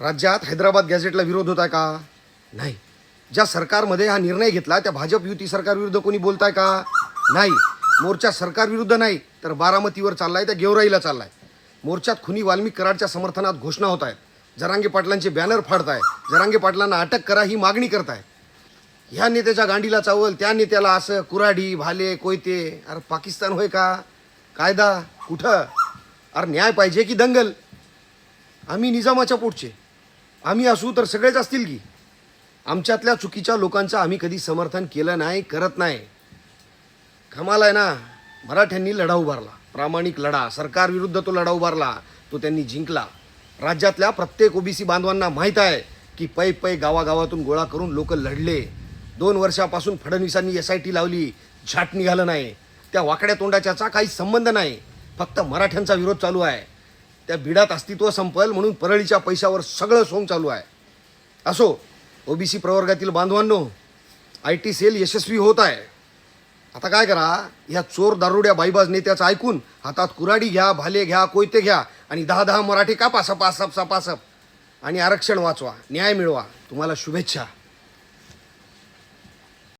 राज्यात हैदराबाद गॅझेटला विरोध होत आहे का? नाही. ज्या सरकारमध्ये हा निर्णय घेतला त्या भाजप युती सरकारविरुद्ध कोणी बोलताय का? नाही. मोर्चा सरकारविरुद्ध नाही तर बारामतीवर चाललाय त्या गेवराईला चाललाय. मोर्चात खुनी वाल्मिक कराडच्या समर्थनात घोषणा होत आहेत जरांगे पाटलांचे बॅनर फाडताय जरांगे पाटलांना अटक करा ही मागणी करताय ह्या नेत्याच्या गांडीला चावल त्या नेत्याला असं कुऱ्हाडी भाले कोयते अरे पाकिस्तान होय का? कायदा कुठं? अरे न्याय पाहिजे की दंगल? आम्ही निजामाच्या पोटचे. आम्ही असू तर सगळेच असतील की. आमच्यातल्या चुकीच्या लोकांचं आम्ही कधी समर्थन केलं नाही करत नाही. कमाल आहे ना मराठ्यांनी लढा उभारला. प्रामाणिक लढा सरकारविरुद्ध तो लढा उभारला तो त्यांनी जिंकला. राज्यातल्या प्रत्येक ओबीसी बांधवांना माहीत आहे की पै पै गावागावातून गोळा करून लोक लढले. दोन वर्षापासून फडणवीसांनी एस आय टी लावली झाट निघालं नाही. त्या वाकड्या तोंडाच्याचा काही संबंध नाही. फक्त मराठ्यांचा विरोध चालू आहे. त्या बिडात अस्तित्व संपल म्हणून परळीच्या पैशावर सगळं सोंग चालू आहे. असो ओबीसी प्रवर्गातील बांधवांनो आय टी सेल यशस्वी होत आहे. आता काय करा ह्या चोर दारुड्या बाईबाज नेत्याचं ऐकून हातात कुराडी घ्या भाले घ्या कोयते घ्या आणि दहा दहा मराठी कापा सपा सप सपा सप आणि आरक्षण वाचवा न्याय मिळवा. तुम्हाला शुभेच्छा.